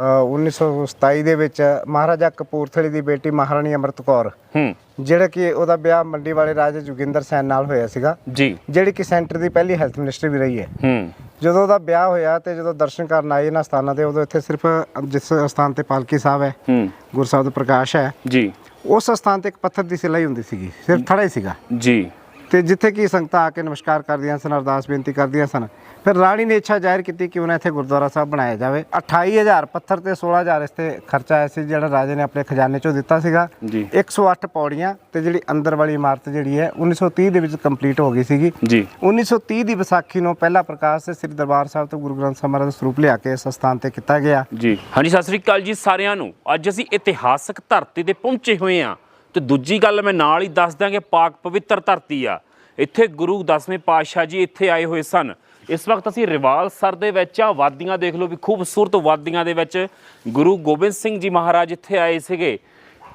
ਅ, 1927 ਦੇ ਵਿੱਚ ਮਹਾਰਾਜਾ ਕਪੂਰਥਲੇ ਦੀ ਬੇਟੀ ਮਹਾਰਾਣੀ ਅੰਮ੍ਰਿਤ ਕੌਰ ਹੂੰ। ਜਿਹੜਾ ਕਿ ਉਹਦਾ ਵਿਆਹ ਮੰਡੀ ਵਾਲੇ ਰਾਜਾ ਜੋਗਿੰਦਰ ਸੈਨ ਨਾਲ ਹੋਇਆ ਸੀਗਾ। ਜੀ। ਜਿਹੜੀ ਕਿ ਸੈਂਟਰ ਦੀ ਪਹਿਲੀ ਹੈਲਥ ਮਿਨਿਸਟਰ ਵੀ ਰਹੀ ਹੈ। ਹੂੰ। ਜਦੋਂ ਉਹਦਾ ਵਿਆਹ ਹੋਇਆ ਤੇ ਜਦੋਂ ਦਰਸ਼ਨ ਕਰਨ ਆਏ ਇਹਨਾਂ ਸਥਾਨਾਂ ਤੇ ਉਦੋਂ ਇੱਥੇ ਸਿਰਫ ਜਿਸ ਸਥਾਨ ਤੇ ਪਾਲਕੀ ਸਾਹਿਬ ਹੈ ਹੂੰ। ਗੁਰੂ ਸਾਹਿਬ ਦਾ ਪ੍ਰਕਾਸ਼ ਹੈ। ਜੀ। ਉਸ ਸਥਾਨ ਤੇ ਇੱਕ ਪੱਥਰ ਦੀ ਸਿਲਾਈ ਹੁੰਦੀ ਸੀਗੀ ਸਿਰਫ ਥੜਾ ਹੀ ਸੀਗਾ। ਜੀ। ਤੇ ਜਿੱਥੇ ਕਿ ਸੰਗਤਾਂ ਆ ਕੇ ਨਮਸਕਾਰ ਕਰਦੀਆਂ ਸਨ ਅਰਦਾਸ ਬੇਨਤੀ ਕਰਦੀਆਂ ਸਨ। ਫਿਰ ਰਾਣੀ ਨੇ ਇੱਛਾ ਜ਼ਾਹਿਰ ਕੀਤੀ ਕਿ ਉਹਨਾਂ ਇੱਥੇ ਗੁਰਦੁਆਰਾ ਸਾਹਿਬ ਬਣਾਇਆ ਜਾਵੇ। 28000 ਪੱਥਰ ਤੇ 16000 ਇਸ ਤੇ ਖਰਚਾ ਆਇਆ ਸੀ ਜਿਹੜਾ ਰਾਜੇ ਨੇ ਆਪਣੇ ਖਜ਼ਾਨੇ ਚੋਂ ਦਿੱਤਾ ਸੀਗਾ। ਜੀ। 108 ਪੌੜੀਆਂ ਤੇ ਜਿਹੜੀ ਅੰਦਰ ਵਾਲੀ ਇਮਾਰਤ ਜਿਹੜੀ ਹੈ 1930 ਦੇ ਵਿੱਚ ਕੰਪਲੀਟ ਹੋ ਗਈ ਸੀਗੀ। ਜੀ। 1930 ਦੀ ਵਿਸਾਖੀ ਨੂੰ ਪਹਿਲਾ ਪ੍ਰਕਾਸ਼ ਸ੍ਰੀ ਦਰਬਾਰ ਸਾਹਿਬ ਤੋਂ ਗੁਰੂ ਗ੍ਰੰਥ ਸਾਹਿਬ ਦਾ ਸਰੂਪ ਲਿਆ ਕੇ ਇਸ ਸਥਾਨ ਤੇ ਕੀਤਾ ਗਿਆ। ਜੀ। ਹਾਂਜੀ ਸਤਿ ਸ੍ਰੀ ਅਕਾਲ ਜੀ ਸਾਰਿਆਂ ਨੂੰ। ਅੱਜ ਅਸੀਂ ਇਤਿਹਾਸਕ ਧਰਤੀ ਤੇ ਪਹੁੰਚੇ ਹੋਏ ਆ ਤੇ ਦੂਜੀ ਗੱਲ ਮੈਂ ਨਾਲ ਹੀ ਦੱਸ ਦਾਂ ਕਿ ਪਾਕ ਪਵਿੱਤਰ ਧਰਤੀ ਆ। ਇੱਥੇ ਗੁਰੂ ਦਸਵੇਂ ਪਾਤਸ਼ਾਹ ਜੀ ਇੱਥੇ ਆਏ ਹੋਏ ਸਨ। ਇਸ ਵਕਤ ਅਸੀਂ ਰਿਵਾਲ ਸਰ ਦੇ ਵਿੱਚ ਆ, ਵਾਦੀਆਂ ਦੇਖ ਲਓ ਵੀ ਖੂਬਸੂਰਤ ਵਾਦੀਆਂ ਦੇ ਵਿੱਚ ਗੁਰੂ ਗੋਬਿੰਦ ਸਿੰਘ ਜੀ ਮਹਾਰਾਜ ਇੱਥੇ ਆਏ ਸੀਗੇ।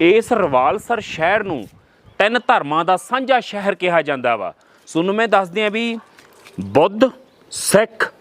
ਇਸ ਰਿਵਾਲ ਸਰ ਸ਼ਹਿਰ ਨੂੰ ਤਿੰਨ ਧਰਮਾਂ ਦਾ ਸਾਂਝਾ ਸ਼ਹਿਰ ਕਿਹਾ ਜਾਂਦਾ ਵਾ। ਤੁਹਾਨੂੰ ਮੈਂ ਦੱਸਦੇ ਆ ਵੀ ਬੁੱਧ, ਸਿੱਖ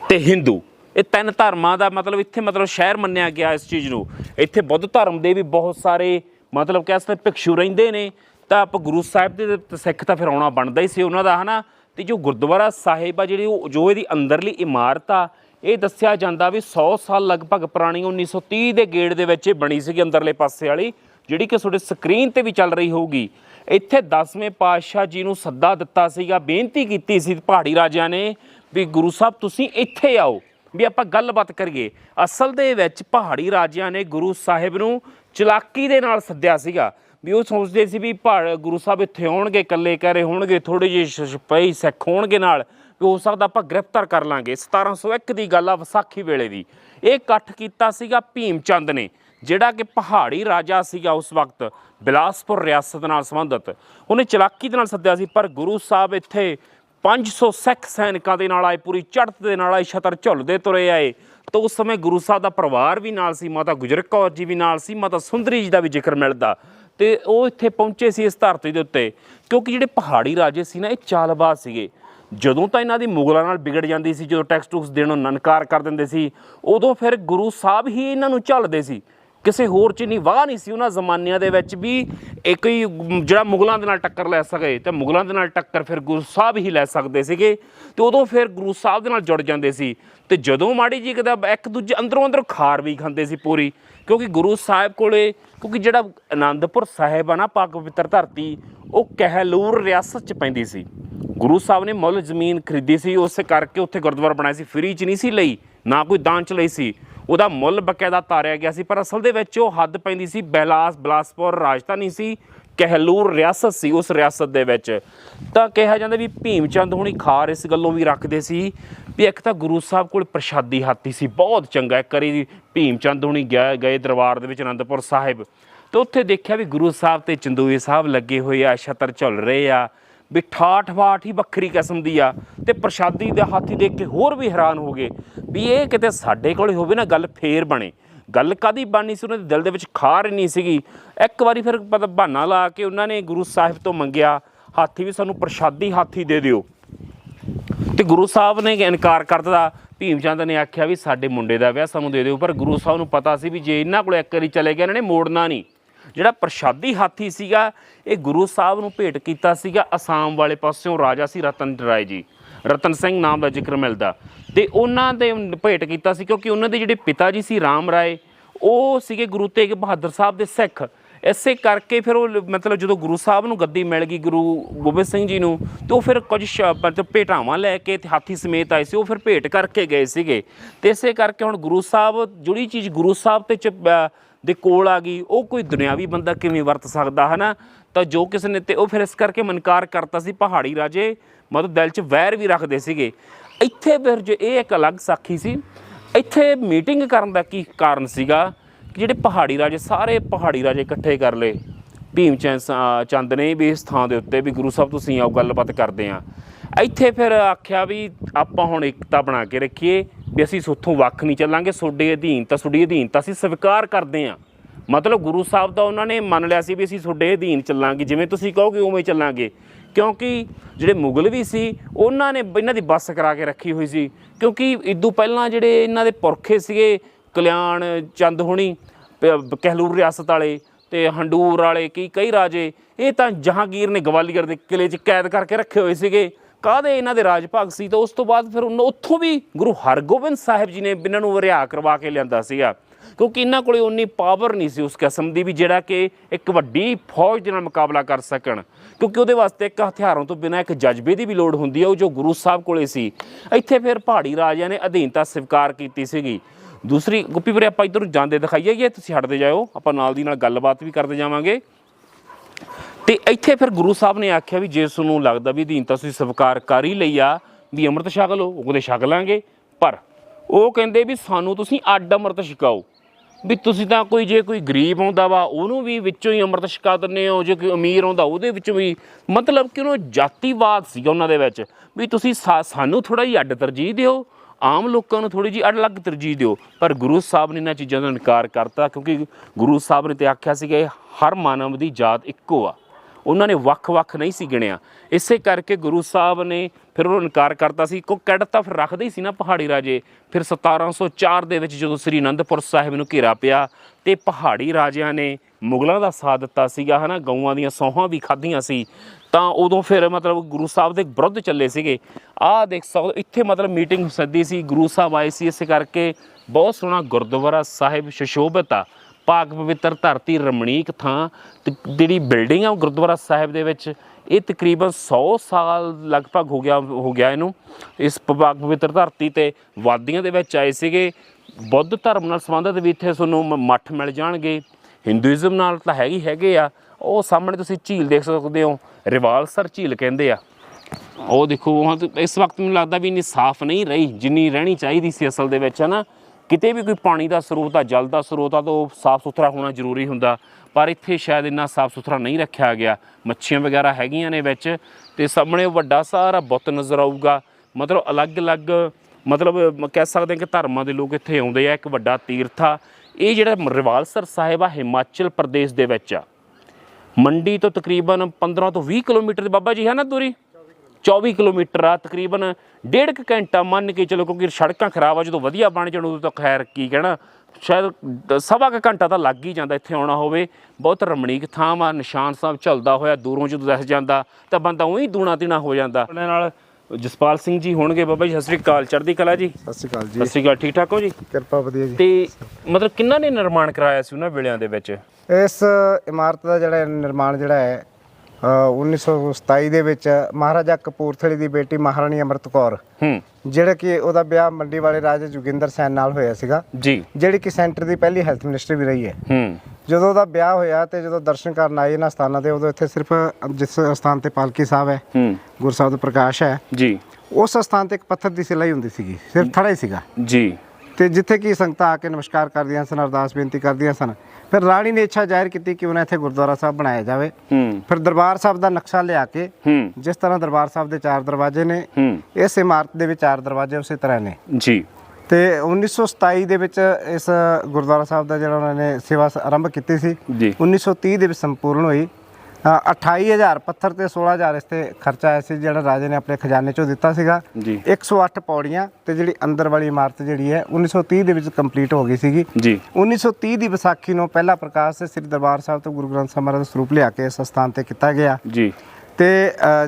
ਤੇ ਹਿੰਦੂ। ਇਹ ਤਿੰਨ ਧਰਮਾਂ ਦਾ ਮਤਲਬ ਇੱਥੇ ਮਤਲਬ ਸ਼ਹਿਰ ਮੰਨਿਆ ਗਿਆ ਇਸ ਚੀਜ਼ ਨੂੰ। ਇੱਥੇ ਬੁੱਧ ਧਰਮ ਦੇ ਵੀ ਬਹੁਤ ਸਾਰੇ ਮਤਲਬ ਕਹਿ ਸਕਦੇ ਭਿਕਸ਼ੂ ਰਹਿੰਦੇ ਨੇ, ਤਾਂ ਆਪਾਂ ਗੁਰੂ ਸਾਹਿਬ ਦੇ ਸਿੱਖ ਤਾਂ ਫਿਰ ਆਉਣਾ ਬਣਦਾ ਹੀ ਸੀ ਉਹਨਾਂ ਦਾ, ਹਨਾ? ਤੇ ਜੋ ਗੁਰਦੁਆਰਾ ਸਾਹਿਬ ਆ, ਜਿਹੜੀ ਉਹ ਜੋ ਇਹਦੀ ਅੰਦਰਲੀ ਇਮਾਰਤ ਆ, ਇਹ ਦੱਸਿਆ ਜਾਂਦਾ ਵੀ 100 ਸਾਲ ਲਗਭਗ ਪੁਰਾਣੀ 1930 ਦੇ ਗੇੜ ਦੇ ਵਿੱਚ ਇਹ ਬਣੀ ਸੀਗੀ ਅੰਦਰਲੇ ਪਾਸੇ ਵਾਲੀ, ਜਿਹੜੀ ਕਿ ਤੁਹਾਡੇ ਸਕਰੀਨ ਤੇ ਵੀ ਚੱਲ ਰਹੀ ਹੋਊਗੀ। ਇੱਥੇ 10ਵੇਂ ਪਾਤਸ਼ਾਹ ਜੀ ਨੂੰ ਸੱਦਾ ਦਿੱਤਾ ਸੀਗਾ, ਬੇਨਤੀ ਕੀਤੀ ਸੀ ਪਹਾੜੀ ਰਾਜਿਆਂ ਨੇ ਵੀ ਗੁਰੂ ਸਾਹਿਬ, ਤੁਸੀਂ ਇੱਥੇ ਆਓ, ਵੀ ਆਪਾਂ ਗੱਲਬਾਤ ਕਰੀਏ। ਅਸਲ ਦੇ ਵਿੱਚ ਪਹਾੜੀ ਰਾਜਿਆਂ ਨੇ ਗੁਰੂ ਸਾਹਿਬ ਨੂੰ ਚਲਾਕੀ ਦੇ ਨਾਲ ਸੱਦਿਆ ਸੀਗਾ। ਵੀ ਉਹ ਸੋਚਦੇ ਸੀ ਵੀ ਪਹਾੜ ਗੁਰੂ ਸਾਹਿਬ ਇੱਥੇ ਆਉਣਗੇ, ਇਕੱਲੇ ਕਹਿ ਰਹੇ ਹੋਣਗੇ ਥੋੜੇ ਜਿਹੇ ਸ਼- ਸਿਪਾਹੀ ਸਿੱਖ ਹੋਣਗੇ ਨਾਲ, ਵੀ ਹੋ ਸਕਦਾ ਆਪਾਂ ਗ੍ਰਿਫਤਾਰ ਕਰ ਲਾਂਗੇ। 1701 ਦੀ ਗੱਲ ਆ ਵਿਸਾਖੀ ਵੇਲੇ ਦੀ। ਇਹ ਇਕੱਠ ਕੀਤਾ ਸੀਗਾ ਭੀਮ ਚੰਦ ਨੇ, ਜਿਹੜਾ ਕਿ ਪਹਾੜੀ ਰਾਜਾ ਸੀਗਾ ਉਸ ਵਕਤ, ਬਿਲਾਸਪੁਰ ਰਿਆਸਤ ਨਾਲ ਸੰਬੰਧਿਤ। ਉਹਨੇ ਚਲਾਕੀ ਦੇ ਨਾਲ ਸੱਦਿਆ ਸੀ, ਪਰ ਗੁਰੂ ਸਾਹਿਬ ਇੱਥੇ 500 ਸਿੱਖ ਸੈਨਿਕਾਂ ਦੇ ਨਾਲ ਆਏ, ਪੂਰੀ ਚੜਤ ਦੇ ਨਾਲ ਆਏ, ਛਤਰ ਝੁੱਲਦੇ ਤੁਰੇ ਆਏ। ਤਾਂ ਉਸ ਸਮੇਂ ਗੁਰੂ ਸਾਹਿਬ ਦਾ ਪਰਿਵਾਰ ਵੀ ਨਾਲ ਸੀ, ਮਾਤਾ ਗੁਜਰ ਕੌਰ ਜੀ ਵੀ ਨਾਲ ਸੀ, ਮਾਤਾ ਸੁੰਦਰੀ ਜੀ ਦਾ ਵੀ ਜ਼ਿਕਰ ਮਿਲਦਾ। ਤੇ ਉਹ ਇੱਥੇ ਪਹੁੰਚੇ ਸੀ ਇਸ ਧਰਤੀ ਦੇ ਉੱਤੇ, ਕਿਉਂਕਿ ਜਿਹੜੇ ਪਹਾੜੀ ਰਾਜੇ ਸੀ ਨਾ, ਇਹ ਚਾਲਬਾਜ਼ ਸੀਗੇ। ਜਦੋਂ ਤਾਂ ਇਹਨਾਂ ਦੀ ਮੁਗਲਾਂ ਨਾਲ ਵਿਗੜ ਜਾਂਦੀ ਸੀ, ਜਦੋਂ ਟੈਕਸਟ ਟੂਕਸ ਦੇਣੋਂ ਨਨਕਾਰ ਕਰ ਦਿੰਦੇ ਸੀ, ਉਦੋਂ ਫਿਰ ਗੁਰੂ ਸਾਹਿਬ ਹੀ ਇਹਨਾਂ ਨੂੰ ਝੱਲਦੇ ਸੀ। ਕਿਸੇ ਹੋਰ ਚ ਨਹੀਂ ਵਾਹ ਨਹੀਂ ਸੀ ਉਹਨਾਂ ਜ਼ਮਾਨਿਆਂ ਦੇ ਵਿੱਚ ਵੀ ਇੱਕ ਹੀ ਜਿਹੜਾ ਮੁਗਲਾਂ ਦੇ ਨਾਲ ਟੱਕਰ ਲੈ ਸਕੇ ਤੇ ਮੁਗਲਾਂ ਦੇ ਨਾਲ ਟੱਕਰ ਫਿਰ ਗੁਰੂ ਸਾਹਿਬ ਹੀ ਲੈ ਸਕਦੇ ਸੀਗੇ ਤੇ ਉਦੋਂ ਫਿਰ ਗੁਰੂ ਸਾਹਿਬ ਦੇ ਨਾਲ ਜੁੜ ਜਾਂਦੇ ਸੀ ਤੇ ਜਦੋਂ ਮਾੜੀ ਜੀ ਕਿਤੇ ਇੱਕ ਦੂਜੇ ਅੰਦਰੋਂ ਅੰਦਰ ਖਾਰ ਵੀ ਖਾਂਦੇ ਸੀ ਪੂਰੀ, ਕਿਉਂਕਿ ਗੁਰੂ ਸਾਹਿਬ ਕੋਲੇ, ਕਿਉਂਕਿ ਜਿਹੜਾ ਆਨੰਦਪੁਰ ਸਾਹਿਬ ਆ ਨਾ ਪਾਕ ਪਵਿੱਤਰ ਧਰਤੀ, ਉਹ ਕਹਿਲੂਰ ਰਿਆਸਤ ਚ ਪੈਂਦੀ ਸੀ। ਗੁਰੂ ਸਾਹਿਬ ਨੇ ਮੁੱਲ ਜ਼ਮੀਨ ਖਰੀਦੀ ਸੀ, ਉਸੇ ਕਰਕੇ ਉੱਥੇ ਗੁਰਦੁਆਰਾ ਬਣਾਇਆ ਸੀ, ਫ੍ਰੀ ਚ ਨਹੀਂ ਸੀ ਲਈ, ਨਾ ਕੋਈ ਦਾਨ ਚ ਲਈ ਸੀ। ਉਹਦਾ ਮੁੱਲ ਬਕਾਇਦਾ ਤਾਰਿਆ ਗਿਆ ਸੀ, ਪਰ ਅਸਲ ਦੇ ਵਿੱਚ ਉਹ ਹੱਦ ਪੈਂਦੀ ਸੀ, ਬੈਲਾਸ, ਬਲਾਸਪੁਰ, ਰਾਜਧਾਨੀ ਸੀ, ਕਹਿਲੂਰ ਰਿਆਸਤ ਸੀ ਉਸ ਰਿਆਸਤ ਦੇ ਵਿੱਚ। ਤਾਂ ਕਿਹਾ ਜਾਂਦਾ ਵੀ ਭੀਮ ਚੰਦ ਹੁਣੀ ਖਾਰ ਇਸ ਗੱਲੋਂ ਵੀ ਰੱਖਦੇ ਸੀ ਵੀ ਇੱਕ ਤਾਂ ਗੁਰੂ ਸਾਹਿਬ ਕੋਲ ਪ੍ਰਸ਼ਾਦੀ ਹਾਤੀ ਸੀ, ਬਹੁਤ ਚੰਗਾ, ਇੱਕ ਵਾਰੀ ਭੀਮ ਚੰਦ ਹੁਣੀ ਗਿਆ, ਗਏ ਦਰਬਾਰ ਦੇ ਵਿੱਚ ਅਨੰਦਪੁਰ ਸਾਹਿਬ। ਤੇ ਉੱਥੇ ਦੇਖਿਆ ਵੀ ਗੁਰੂ ਸਾਹਿਬ ਤੇ ਚੰਦੂਏ ਸਾਹਿਬ ਲੱਗੇ ਹੋਏ ਆ, ਛਤਰ ਝੁੱਲ ਰਹੇ ਆ ਵੀ ਠਾਠ ਬਾਠ ਹੀ ਵੱਖਰੀ ਕਿਸਮ ਦੀ ਆ ਤੇ ਪ੍ਰਸ਼ਾਦੀ ਦੇ ਹਾਥੀ ਦੇਖ ਕੇ ਹੋਰ ਵੀ ਹੈਰਾਨ ਹੋ ਗਏ ਵੀ ਇਹ ਕਿਤੇ ਸਾਡੇ ਕੋਲ ਹੋਵੇ ਨਾ ਗੱਲ ਫੇਰ ਬਣੇ। ਗੱਲ ਕਾਦੀ ਬਾਨੀ ਸੀ? ਉਹਨਾਂ ਦੇ ਦਿਲ ਦੇ ਵਿੱਚ ਖਾਰ ਨਹੀਂ ਸੀਗੀ। ਇੱਕ ਵਾਰੀ ਫਿਰ ਪਤਾ ਬਹਾਨਾ ਲਾ ਕੇ ਉਹਨਾਂ ਨੇ ਗੁਰੂ ਸਾਹਿਬ ਤੋਂ ਮੰਗਿਆ, ਹਾਥੀ ਵੀ ਸਾਨੂੰ ਪ੍ਰਸ਼ਾਦੀ ਹਾਥੀ ਦੇ ਦਿਓ। ਤੇ ਗੁਰੂ ਸਾਹਿਬ ਨੇ ਇਨਕਾਰ ਕਰ ਦਿੱਤਾ। ਭੀਮ ਚੰਦ ਨੇ ਆਖਿਆ ਵੀ ਸਾਡੇ ਮੁੰਡੇ ਦਾ ਵਿਆਹ ਸਾਨੂੰ ਦੇ ਦਿਓ, ਪਰ ਗੁਰੂ ਸਾਹਿਬ ਨੂੰ ਪਤਾ ਸੀ ਵੀ ਜੇ ਇਹਨਾਂ ਕੋਲ ਇੱਕ ਵਾਰੀ ਚਲੇ ਗਿਆ ਇਹਨਾਂ ਨੇ ਮੋੜਨਾ ਨਹੀਂ। ਜਿਹੜਾ ਪ੍ਰਸ਼ਾਦੀ ਹਾਥੀ ਸੀਗਾ, ਇਹ ਗੁਰੂ ਸਾਹਿਬ ਨੂੰ ਭੇਟ ਕੀਤਾ ਸੀਗਾ ਅਸਾਮ ਵਾਲੇ ਪਾਸਿਓਂ। ਰਾਜਾ ਸੀ ਰਤਨ ਰਾਏ ਜੀ। ਰਤਨ ਸਿੰਘ ਨਾਮ ਦਾ ਜ਼ਿਕਰ ਮਿਲਦਾ। ਤੇ ਉਹਨਾਂ ਦੇ ਭੇਟ ਕੀਤਾ ਸੀ ਕਿਉਂਕਿ ਉਹਨਾਂ ਦੇ ਜਿਹੜੇ ਪਿਤਾ ਜੀ ਸੀ ਰਾਮ ਰਾਏ, ਉਹ ਸੀਗੇ ਗੁਰੂ ਤੇਗ ਬਹਾਦਰ ਸਾਹਿਬ ਦੇ ਸਿੱਖ। ਇਸੇ ਕਰਕੇ ਫਿਰ ਉਹ ਮਤਲਬ ਜਦੋਂ ਗੁਰੂ ਸਾਹਿਬ ਨੂੰ ਗੱਦੀ ਮਿਲ ਗਈ ਗੁਰੂ ਗੋਬਿੰਦ ਸਿੰਘ ਜੀ ਨੂੰ, ਤੇ ਉਹ ਫਿਰ ਕੁਝ ਸ਼- ਮਤਲਬ ਭੇਟਾਵਾਂ ਲੈ ਕੇ ਤੇ ਹਾਥੀ ਸਮੇਤ ਆਏ ਸੀ। ਉਹ ਫਿਰ ਭੇਟ ਕਰਕੇ ਗਏ ਸੀਗੇ। ਤੇ ਇਸੇ ਕਰਕੇ ਹੁਣ ਗੁਰੂ ਸਾਹਿਬ, ਜਿਹੜੀ ਚੀਜ਼ ਗੁਰੂ ਸਾਹਿਬ ਤੇ ਚ- ਦੇ ਕੋਲ ਆ ਗਈ, ਉਹ ਕੋਈ ਦੁਨਿਆਵੀ ਬੰਦਾ ਕਿਵੇਂ ਵਰਤ ਸਕਦਾ, ਹਨਾ? ਤਾਂ ਜੋ ਕਿਸੇ ਨੇ ਤੇ ਉਹ ਫਿਰ ਇਸ ਕਰਕੇ ਮਨਕਾਰ ਕਰਤਾ ਸੀ, ਪਹਾੜੀ ਰਾਜੇ ਮਤਲਬ ਦਿਲ 'ਚ ਵੈਰ ਵੀ ਰੱਖਦੇ ਸੀਗੇ। ਇੱਥੇ ਫਿਰ ਜੋ ਇਹ ਇੱਕ ਅਲੱਗ ਸਾਖੀ ਸੀ, ਇੱਥੇ ਮੀਟਿੰਗ ਕਰਨ ਦਾ ਕੀ ਕਾਰਨ ਸੀਗਾ ਕਿ ਜਿਹੜੇ ਪਹਾੜੀ ਰਾਜੇ, ਸਾਰੇ ਪਹਾੜੀ ਰਾਜੇ ਇਕੱਠੇ ਕਰ ਲਏ। ਭੀਮ ਚੰਦ ਚੰਦ ਨੇ ਵੀ ਇਸ ਥਾਂ ਦੇ ਉੱਤੇ ਵੀ ਗੁਰੂ ਸਾਹਿਬ ਤੁਸੀਂ ਆਓ ਗੱਲਬਾਤ ਕਰਦੇ ਆ। ਇੱਥੇ ਫਿਰ ਆਖਿਆ ਵੀ ਆਪਾਂ ਹੁਣ ਇਕਤਾ ਬਣਾ ਕੇ ਰੱਖੀਏ ਵੀ ਅਸੀਂ ਸੁੱਥੋਂ ਵੱਖ ਨਹੀਂ ਚੱਲਾਂਗੇ, ਤੁਹਾਡੇ ਅਧੀਨ ਤਾਂ ਤੁਹਾਡੀ ਅਧੀਨ ਤਾਂ ਅਸੀਂ ਸਵੀਕਾਰ ਕਰਦੇ ਆ ਮਤਲਬ ਗੁਰੂ ਸਾਹਿਬ ਦਾ ਉਹਨਾਂ ਨੇ ਮੰਨ ਲਿਆ ਸੀ ਵੀ ਅਸੀਂ ਤੁਹਾਡੇ ਅਧੀਨ ਚੱਲਾਂਗੇ, ਜਿਵੇਂ ਤੁਸੀਂ ਕਹੋਗੇ ਉਵੇਂ ਚੱਲਾਂਗੇ। ਕਿਉਂਕਿ ਜਿਹੜੇ ਮੁਗਲ ਵੀ ਸੀ, ਉਹਨਾਂ ਨੇ ਇਹਨਾਂ ਦੀ ਬੱਸ ਕਰਾ ਕੇ ਰੱਖੀ ਹੋਈ ਸੀ। ਕਿਉਂਕਿ ਇਦੋਂ ਪਹਿਲਾਂ ਜਿਹੜੇ ਇਹਨਾਂ ਦੇ ਪੁਰਖੇ ਸੀਗੇ, ਕਲਿਆਣ ਚੰਦ ਹੋਣੀ, ਪ- ਕਹਿਲੂਰ ਰਿਆਸਤ ਵਾਲੇ ਤੇ ਹੰਡੂਰ ਵਾਲੇ ਕੀ ਕਈ ਰਾਜੇ, ਇਹ ਤਾਂ ਜਹਾਂਗੀਰ ਨੇ ਗਵਾਲੀਅਰ ਦੇ ਕਿਲੇ 'ਚ ਕੈਦ ਕਰਕੇ ਰੱਖੇ ਹੋਏ ਸੀਗੇ। ਕਾਹਦੇ ਇਹਨਾਂ ਦੇ ਰਾਜ ਭਾਗ ਸੀ? ਤਾਂ ਉਸ ਤੋਂ ਬਾਅਦ ਫਿਰ ਉਹਨਾਂ- ਉੱਥੋਂ ਵੀ ਗੁਰੂ ਹਰਗੋਬਿੰਦ ਸਾਹਿਬ ਜੀ ਨੇ ਇਹਨਾਂ ਨੂੰ ਰਿਹਾ ਕਰਵਾ ਕੇ ਲਿਆਂਦਾ ਸੀਗਾ। ਕਿਉਂਕਿ ਇਹਨਾਂ ਕੋਲੇ ਉਨੀ ਪਾਵਰ ਨਹੀਂ ਸੀ ਉਸ ਕਿਸਮ ਦੀ ਵੀ ਜਿਹੜਾ ਕਿ ਇੱਕ ਵੱਡੀ ਫੌਜ ਦੇ ਨਾਲ ਮੁਕਾਬਲਾ ਕਰ ਸਕਣ। ਕਿਉਂਕਿ ਉਹਦੇ ਵਾਸਤੇ ਇੱਕ ਹਥਿਆਰਾਂ ਤੋਂ ਬਿਨਾਂ ਇੱਕ ਜਜ਼ਬੇ ਦੀ ਵੀ ਲੋੜ ਹੁੰਦੀ ਹੈ ਉਹ ਜੋ ਗੁਰੂ ਸਾਹਿਬ ਕੋਲੇ ਸੀ। ਇੱਥੇ ਫਿਰ ਪਹਾੜੀ ਰਾਜਿਆਂ ਨੇ ਅਧੀਨਤਾ ਸਵੀਕਾਰ ਕੀਤੀ ਸੀਗੀ। ਦੂਸਰੀ, ਗੁੱਪੀ ਵੀਰੇ, ਆਪਾਂ ਇੱਧਰ ਨੂੰ ਜਾਂਦੇ ਦਿਖਾਈਏ। ਇਹ ਤੁਸੀਂ ਹਟਦੇ ਜਾਇਓ। ਆਪਾਂ ਨਾਲ ਦੀ ਨਾਲ ਗੱਲਬਾਤ ਵੀ ਕਰਦੇ ਜਾਵਾਂਗੇ। ਤੇ ਇੱਥੇ ਫਿਰ ਗੁਰੂ ਸਾਹਿਬ ਨੇ ਆਖਿਆ ਵੀ ਜੇ ਤੁਹਾਨੂੰ ਲੱਗਦਾ ਵੀ ਅਧੀਨਤਾ ਤੁਸੀਂ ਸਵੀਕਾਰ ਕਰ ਹੀ ਲਈ ਆ, ਵੀ ਅੰਮ੍ਰਿਤ ਛਕ ਲਓ, ਉਹ ਕਹਿੰਦੇ ਛਕ ਲਾਂਗੇ। ਪਰ ਉਹ ਕਹਿੰਦੇ ਵੀ ਸਾਨੂੰ ਤੁਸੀਂ ਅੱਡ ਅੰਮ੍ਰਿਤ ਛਕਾਓ। ਵੀ ਤੁਸੀਂ ਤਾਂ ਕੋਈ ਜੇ ਕੋਈ ਗਰੀਬ ਆਉਂਦਾ ਵਾ, ਉਹਨੂੰ ਵੀ ਵਿੱਚੋਂ ਹੀ ਅੰਮ੍ਰਿਤ ਛਕਾ ਦਿੰਦੇ ਹੋ, ਜੇ ਕੋਈ ਅਮੀਰ ਆਉਂਦਾ, ਉਹਦੇ ਵਿੱਚੋਂ ਵੀ। ਮਤਲਬ ਕਿ ਉਹਨੂੰ ਜਾਤੀਵਾਦ ਸੀਗਾ ਉਹਨਾਂ ਦੇ ਵਿੱਚ, ਵੀ ਤੁਸੀਂ ਸਾ- ਸਾਨੂੰ ਥੋੜਾ ਜਿਹਾ ਅੱਡ ਤਰਜੀਹ ਦਿਓ, ਆਮ ਲੋਕਾਂ ਨੂੰ ਥੋੜੀ ਜਿਹੀ ਅਲੱਗ ਤਰਜੀਹ ਦਿਓ। ਪਰ ਗੁਰੂ ਸਾਹਿਬ ਨੇ ਇਹਨਾਂ ਚੀਜ਼ਾਂ ਦਾ ਇਨਕਾਰ ਕਰਤਾ, ਕਿਉਂਕਿ ਗੁਰੂ ਸਾਹਿਬ ਨੇ ਤੇ ਆਖਿਆ ਸੀਗਾ, ਇਹ ਹਰ ਮਾਨਵ ਦੀ ਜਾਤ ਇੱਕੋ ਆ। ਉਹਨਾਂ ਨੇ ਵੱਖ-ਵੱਖ ਨਹੀਂ ਸੀ ਗਿਣਿਆ। ਇਸੇ ਕਰਕੇ ਗੁਰੂ ਸਾਹਿਬ ਨੇ ਫਿਰ ਉਹ ਇਨਕਾਰ ਕਰਤਾ ਸੀ। ਕੋ ਕੈਡ ਤਾਂ ਫਿਰ ਰੱਖਦੇ ਹੀ ਸੀ ਨਾ ਪਹਾੜੀ ਰਾਜੇ। ਫਿਰ 1704 ਦੇ ਵਿੱਚ ਜਦੋਂ ਸ੍ਰੀ ਅਨੰਦਪੁਰ ਸਾਹਿਬ ਨੂੰ ਘੇਰਾ ਪਿਆ, ਤੇ ਪਹਾੜੀ ਰਾਜਿਆਂ ਨੇ ਮੁਗਲਾਂ ਦਾ ਸਾਥ ਦਿੱਤਾ ਸੀਗਾ, ਹਨਾ? ਗਊਆਂ ਦੀਆਂ ਸੌਹਾਂ ਵੀ ਖਾਧੀਆਂ ਸੀ। ਤਾਂ ਉਦੋਂ ਫਿਰ ਮਤਲਬ ਗੁਰੂ ਸਾਹਿਬ ਦੇ ਵਿਰੁੱਧ ਚੱਲੇ ਸੀਗੇ। ਆਹ ਦੇਖ ਸਕਦੇ ਇੱਥੇ ਮਤਲਬ ਮੀਟਿੰਗ ਸੱਦੀ ਸੀ, ਗੁਰੂ ਸਾਹਿਬ ਆਏ ਸੀ। ਇਸੇ ਕਰਕੇ ਬਹੁਤ ਸੋਹਣਾ ਗੁਰਦੁਆਰਾ ਸਾਹਿਬ ਸ਼ਸ਼ੋਭਿਤ ਆ। ਪਾਕ ਪਵਿੱਤਰ ਧਰਤੀ ਰਮਣੀਕ ਥਾਂ ਤੇ ਜਿਹੜੀ ਬਿਲਡਿੰਗ ਆ ਉਹ ਗੁਰਦੁਆਰਾ ਸਾਹਿਬ ਦੇ ਵਿੱਚ, ਇਹ ਤਕਰੀਬਨ 100 ਸਾਲ ਲਗਭਗ ਹੋ ਗਿਆ ਹੋ ਗਿਆ ਇਹਨੂੰ। ਇਸ ਪਾਕ ਪਵਿੱਤਰ ਧਰਤੀ ਤੇ ਵਾਦੀਆਂ ਦੇ ਵਿੱਚ ਆਏ ਸੀਗੇ। ਬੁੱਧ ਧਰਮ ਨਾਲ ਸੰਬੰਧਿਤ ਵੀ ਇੱਥੇ ਤੁਹਾਨੂੰ ਮੱਠ ਮਿਲ ਜਾਣਗੇ। ਹਿੰਦੂਇਜ਼ਮ ਨਾਲ ਤਾਂ ਹੈਗੀ, ਹੈਗੇ ਆ। ਉਹ ਸਾਹਮਣੇ ਤੁਸੀਂ ਝੀਲ ਦੇਖ ਸਕਦੇ ਹੋ, ਰਿਵਾਲਸਰ ਝੀਲ ਕਹਿੰਦੇ ਆ। ਉਹ ਦੇਖੋ, ਉਹ ਇਸ ਵਕਤ ਮੈਨੂੰ ਲੱਗਦਾ ਵੀ ਇੰਨੀ ਸਾਫ਼ ਨਹੀਂ ਰਹੀ, ਜਿੰਨੀ ਰਹਿਣੀ ਚਾਹੀਦੀ ਸੀ ਅਸਲ ਦੇ ਵਿੱਚ, ਹਨਾ? ਕਿਤੇ ਵੀ ਕੋਈ ਪਾਣੀ ਦਾ ਸਰੋਤ ਆ, ਜਲ ਦਾ ਸਰੋਤ ਆ, ਤਾਂ ਉਹ ਸਾਫ਼ ਸੁਥਰਾ ਹੋਣਾ ਜ਼ਰੂਰੀ ਹੁੰਦਾ। ਪਰ ਇੱਥੇ ਸ਼ਾਇਦ ਇੰਨਾ ਸਾਫ਼ ਸੁਥਰਾ ਨਹੀਂ ਰੱਖਿਆ ਗਿਆ। ਮੱਛੀਆਂ ਵਗੈਰਾ ਹੈਗੀਆਂ ਨੇ ਵਿੱਚ ਤੇ ਸਾਹਮਣੇ ਵੱਡਾ ਸਾਰਾ ਬੁੱਤ ਨਜ਼ਰ ਆਊਗਾ। ਮਤਲਬ ਅਲੱਗ-ਅਲੱਗ, ਮਤਲਬ ਕਹਿ ਸਕਦੇ ਹਾਂ ਕਿ ਧਰਮਾਂ ਦੇ ਲੋਕ ਇੱਥੇ ਆਉਂਦੇ ਆ, ਇੱਕ ਵੱਡਾ ਤੀਰਥ ਆ। ਇਹ ਜਿਹੜਾ ਰਿਵਾਲਸਰ ਸਾਹਿਬ ਆ, ਹਿਮਾਚਲ ਪ੍ਰਦੇਸ਼ ਦੇ ਵਿੱਚ ਆ। ਮੰਡੀ ਤੋਂ ਤਕਰੀਬਨ 15 ਤੋਂ 20 ਕਿਲੋਮੀਟਰ ਦੇ, ਬਾਬਾ ਜੀ ਹੈ ਨਾ ਦੂਰੀ? 24 ਕਿਲੋਮੀਟਰ ਆ ਤਕਰੀਬਨ ਡੇਢ ਕੁ ਘੰਟਾ ਮੰਨ ਕੇ ਚਲੋ ਕਿਉਂਕਿ ਸੜਕਾਂ ਖਰਾਬ ਆ ਜਦੋਂ ਵਧੀਆ ਬਣ ਜਾਣ ਉਦੋਂ ਤਾਂ ਖੈਰ ਕੀ ਕਹਿਣਾ ਸ਼ਾਇਦ ਸਵਾ ਕੁ ਘੰਟਾ ਤਾਂ ਲੱਗ ਹੀ ਜਾਂਦਾ ਇੱਥੇ ਆਉਣਾ ਹੋਵੇ। ਬਹੁਤ ਰਮਣੀਕ ਥਾਂ ਆ ਨਿਸ਼ਾਨ ਸਾਹਿਬ ਚੱਲਦਾ ਹੋਇਆ ਦੂਰੋਂ ਜਦੋਂ ਦਿਸ ਜਾਂਦਾ ਤਾਂ ਬੰਦਾ ਉਹੀ ਦੂਣਾ ਤੀਣਾ ਹੋ ਜਾਂਦਾ। ਆਪਣੇ ਨਾਲ ਜਸਪਾਲ ਸਿੰਘ ਜੀ ਹੋਣਗੇ ਬਾਬਾ ਜੀ ਸਤਿ ਸ੍ਰੀ ਅਕਾਲ ਚੜ੍ਹਦੀ ਕਲਾ ਜੀ। ਸਤਿ ਸ਼੍ਰੀ ਅਕਾਲ ਸਤਿ ਜੀ ਸ੍ਰੀ ਅਕਾਲ ਠੀਕ ਠਾਕ ਹੋ ਜੀ? ਕਿਰਪਾ ਵਧੀਆ ਜੀ। ਤੇ ਮਤਲਬ ਕਿੰਨਾ ਨੇ ਨਿਰਮਾਣ ਕਰਾਇਆ ਸੀ ਉਹਨਾਂ ਵੇਲਿਆਂ ਦੇ ਵਿੱਚ? ਇਸ ਇਮਾਰਤ ਦਾ ਜਿਹੜਾ ਨਿਰਮਾਣ ਜਿਹੜਾ ਹੈ 1927 ਦੇ ਵਿੱਚ ਮਹਾਰਾਜਾ ਕਪੂਰਥਲੇ ਦੀ ਬੇਟੀ ਮਹਾਰਾਣੀ ਅੰਮ੍ਰਿਤ ਕੌਰ ਹੂੰ। ਜਿਹੜਾ ਕਿ ਉਹਦਾ ਵਿਆਹ ਮੰਡੀ ਵਾਲੇ ਰਾਜਾ ਜੋਗਿੰਦਰ ਸੈਨ ਨਾਲ ਹੋਇਆ ਸੀਗਾ। ਜੀ। ਜਿਹੜੀ ਕਿ ਸੈਂਟਰ ਦੀ ਪਹਿਲੀ ਹੈਲਥ ਮਿਨਿਸਟਰ ਵੀ ਰਹੀ ਹੈ। ਹੂੰ। ਜਦੋਂ ਉਹਦਾ ਵਿਆਹ ਹੋਇਆ ਤੇ ਜਦੋਂ ਦਰਸ਼ਨ ਕਰਨ ਆਏ ਇਹਨਾਂ ਸਥਾਨਾਂ ਤੇ ਉਦੋਂ ਇੱਥੇ ਸਿਰਫ ਜਿਸ ਸਥਾਨ ਤੇ ਪਾਲਕੀ ਸਾਹਿਬ ਹੈ ਹੂੰ। ਗੁਰੂ ਦਾ ਪ੍ਰਕਾਸ਼ ਹੈ ਜੀ। ਉਸ ਸਥਾਨ ਤੇ ਇੱਕ ਪੱਥਰ ਦੀ ਸਿਲਾਈ ਹੁੰਦੀ ਸੀਗੀ ਸਿਰਫ ਥੜਾ ਹੀ ਸੀਗਾ। ਜੀ। ਤੇ ਜਿੱਥੇ ਕਿ ਸੰਗਤਾਂ ਆ ਕੇ ਨਮਸਕਾਰ ਕਰਦੀਆਂ ਸਨ ਅਰਦਾਸ ਬੇਨਤੀ ਕਰਦੀਆਂ ਸਨ। ਫਿਰ ਰਾਣੀ ਨੇ ਇੱਛਾ ਜ਼ਾਹਿਰ ਕੀਤੀ ਕਿ ਉਹਨਾਂ ਇੱਥੇ ਗੁਰਦੁਆਰਾ ਸਾਹਿਬ ਬਣਾਇਆ ਜਾਵੇ। ਹੂੰ। ਫਿਰ ਦਰਬਾਰ ਸਾਹਿਬ ਦਾ ਨਕਸ਼ਾ ਲਿਆ ਕੇ ਹੂੰ। ਜਿਸ ਤਰ੍ਹਾਂ ਦਰਬਾਰ ਸਾਹਿਬ ਦੇ ਚਾਰ ਦਰਵਾਜ਼ੇ ਨੇ ਹੂੰ। ਇਸ ਇਮਾਰਤ ਦੇ ਵਿੱਚ ਚਾਰ ਦਰਵਾਜ਼ੇ ਉਸੇ ਤਰ੍ਹਾਂ ਨੇ। ਜੀ। ਤੇ 1927 ਦੇ ਵਿੱਚ ਇਸ ਗੁਰਦੁਆਰਾ ਸਾਹਿਬ ਦਾ ਜਿਹੜਾ ਉਹਨਾਂ ਨੇ ਸੇਵਾ ਆਰੰਭ ਕੀਤੀ ਸੀ। ਜੀ। 1930 ਦੇ ਵਿੱਚ ਸੰਪੂਰਨ ਹੋਈ। 28000 ਪੱਥਰ ਤੇ 16000 ਇਸ ਤੇ ਖਰਚਾ ਆਇਆ ਸੀ ਜਿਹੜਾ ਰਾਜੇ ਨੇ ਆਪਣੇ ਖਜ਼ਾਨੇ ਚੋਂ ਦਿੱਤਾ ਸੀਗਾ। ਜੀ। 108 ਪੌੜੀਆਂ ਤੇ ਜਿਹੜੀ ਅੰਦਰ ਵਾਲੀ ਇਮਾਰਤ ਜਿਹੜੀ ਹੈ 1930 ਦੇ ਵਿੱਚ ਕੰਪਲੀਟ ਹੋ ਗਈ ਸੀਗੀ। ਜੀ। 1930 ਦੀ ਵਿਸਾਖੀ ਨੂੰ ਪਹਿਲਾ ਪ੍ਰਕਾਸ਼ ਸ੍ਰੀ ਦਰਬਾਰ ਸਾਹਿਬ ਤੋਂ ਗੁਰੂ ਗ੍ਰੰਥ ਸਾਹਿਬ ਦਾ ਸਰੂਪ ਲਿਆ ਕੇ ਇਸ ਸਥਾਨ ਤੇ ਕੀਤਾ ਗਿਆ। ਜੀ। ਤੇ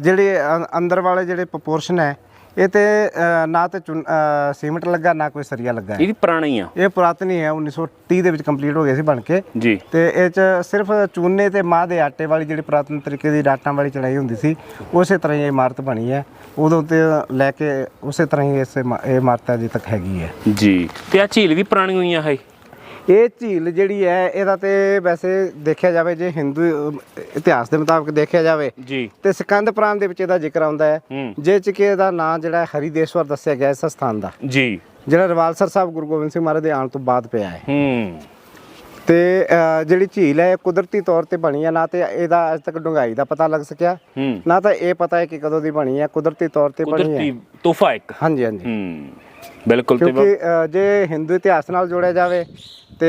ਜਿਹੜੇ ਅੰਦਰ ਵਾਲੇ ਜਿਹੜੇ ਪ੍ਰਪੋਰਸ਼ਨ ਹੈ ਇਹ ਤੇ ਅ, ਨਾ ਤੇ ਚੁਨ- ਅ, ਸੀਮਿੰਟ ਲੱਗਾ ਨਾ ਕੋਈ ਸਰੀਆ ਲੱਗਾ ਹੈ। ਪੁਰਾਣਾ ਆ। ਇਹ ਪੁਰਾਤਨੀ ਹੈ 1930 ਦੇ ਵਿੱਚ ਕੰਪਲੀਟ ਹੋ ਗਿਆ ਸੀ ਬਣ ਕੇ। ਜੀ। ਤੇ ਇਹ ਚ ਸਿਰਫ ਚੂਨੇ ਤੇ ਮਾਹ ਦੇ ਆਟੇ ਵਾਲੀ ਜਿਹੜੀ ਪੁਰਾਤਨ ਤਰੀਕੇ ਦੀ ਡਾਟਾਂ ਵਾਲੀ ਚੜਾਈ ਹੁੰਦੀ ਸੀ ਉਸੇ ਤਰ੍ਹਾਂ ਹੀ ਇਹ ਇਮਾਰਤ ਬਣੀ ਹੈ। ਉਦੋਂ ਤੇ ਲੈ ਕੇ ਉਸੇ ਤਰ੍ਹਾਂ ਹੀ ਇਸ ਇਮਾ- ਇਹ ਇਮਾਰਤ ਅਜੇ ਤੱਕ ਹੈਗੀ ਹੈ। ਜੀ। ਤੇ ਆ ਝੀਲ ਵੀ ਪੁਰਾਣੀ ਹੋਈਆਂ ਹੈ ਇਹ? ਝੀਲ ਜਿਹੜੀ ਹੈ ਇਹਦਾ ਤੇ ਵੈਸੇ ਦੇਖਿਆ ਜਾਵੇ ਜੇ ਹਿੰਦੂ ਇਤਿਹਾਸ ਦੇ ਮੁਤਾਬਕ ਦੇਖਿਆ ਜਾਵੇ ਜੀ। ਤੇ ਸਕੰਦ ਪ੍ਰਾਨ ਦੇ ਵਿੱਚ ਇਹਦਾ ਜ਼ਿਕਰ ਆਉਂਦਾ ਹੈ। ਜੇ ਚ ਕਿ ਇਹਦਾ ਨਾਂ ਜਿਹੜਾ ਹਰੀਦੇਸ਼ਵਰ ਦੱਸਿਆ ਗਿਆ ਇਸ ਸਥਾਨ ਦਾ। ਜੀ। ਜਿਹੜਾ ਰਵਾਲਸਰ ਸਾਹਿਬ ਗੁਰੂ ਗੋਬਿੰਦ ਸਿੰਘ ਮਹਾਰਾਜ ਦੇ ਆਉਣ ਤੋਂ ਬਾਅਦ ਪਿਆ ਹੈ। ਹੂੰ। ਤੇ ਜਿਹੜੀ ਝੀਲ ਹੈ ਕੁਦਰਤੀ ਤੌਰ ਤੇ ਬਣੀ ਹੈ ਨਾ ਤੇ ਇਹਦਾ ਅਜੇ ਤੱਕ ਡੂੰਘਾਈ ਦਾ ਪਤਾ ਲੱਗ ਸਕਿਆ। ਨਾ ਤਾਂ ਇਹ ਪਤਾ ਹੈ ਕਿ ਕਦੋਂ ਦੀ ਬਣੀ ਹੈ ਕੁਦਰਤੀ ਤੌਰ ਤੇ ਬਣੀ ਹੈ। ਕੁਦਰਤੀ ਤੋਹਫਾ ਇੱਕ। ਹਾਂਜੀ ਹਾਂਜੀ। ਹੂੰ। ਬਿਲਕੁਲ ਤੇ ਕਿਉਂਕਿ ਜੇ ਹਿੰਦੂ ਇਤਿਹਾਸ ਨਾਲ ਜੋੜਿਆ ਜਾਵੇ ਤੇ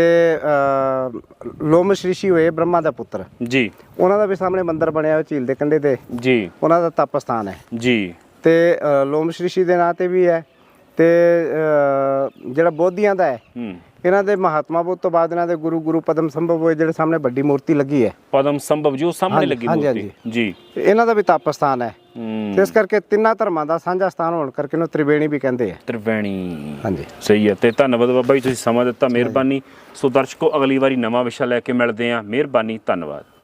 ਲੋਮਸ਼ ਰਿਸ਼ੀ ਹੋਏ ਬ੍ਰਹਮਾ ਦਾ ਪੁੱਤਰ। ਜੀ। ਉਹਨਾਂ ਦਾ ਵੀ ਸਾਹਮਣੇ ਮੰਦਿਰ ਬਣਿਆ ਹੋਇਆ ਝੀਲ ਦੇ ਕੰਢੇ ਤੇ। ਜੀ। ਉਹਨਾਂ ਦਾ ਤਪ ਸਥਾਨ ਹੈ। ਜੀ। ਤੇ ਅ, ਲੋਮਸ਼ ਰਿਸ਼ੀ ਦੇ ਨਾਂ ਤੇ ਵੀ ਹੈ। ਤੇ ਜਿਹੜਾ ਬੋਧੀਆਂ ਦਾ ਹੈ ਹੂੰ। ਇਹਨਾਂ ਦੇ ਮਹਾਤਮਾ ਬੁੱਧ ਤੋਂ ਬਾਅਦ ਇਹਨਾਂ ਦੇ ਗੁਰੂ ਗੁਰੂ ਪਦਮ ਸੰਭਵ ਹੋਏ ਜਿਹੜੇ ਸਾਹਮਣੇ ਵੱਡੀ ਮੂਰਤੀ ਲੱਗੀ ਹੈ। ਪਦਮ ਸੰਭਵ ਜੋ ਸਾਹਮਣੇ ਲੱਗੀ ਮੂਰਤੀ। ਜੀ। ਇਹਨਾਂ ਦਾ ਵੀ ਤਪ ਸਥਾਨ ਹੈ। ਹੂੰ। ਤੇ ਇਸ ਕਰਕੇ ਤਿੰਨਾਂ ਧਰਮਾਂ ਦਾ ਸਾਂਝਾ ਸਥਾਨ ਹੋਣ ਕਰਕੇ ਇਹਨੂੰ ਤ੍ਰਿਵੇਣੀ ਵੀ ਕਹਿੰਦੇ ਆ। ਤ੍ਰਿਵੇਣੀ। ਹਾਂਜੀ। ਸਹੀ ਹੈ ਤੇ ਧੰਨਵਾਦ ਬਾਬਾ ਜੀ ਤੁਸੀਂ ਸਮਾਂ ਦਿੱਤਾ ਮਿਹਰਬਾਨੀ। ਸੋ ਦਰਸ਼ਕੋ ਅਗਲੀ ਵਾਰੀ ਨਵਾਂ ਵਿਸ਼ਾ ਲੈ ਕੇ ਮਿਲਦੇ ਆਂ ਮਿਹਰਬਾਨੀ ਧੰਨਵਾਦ।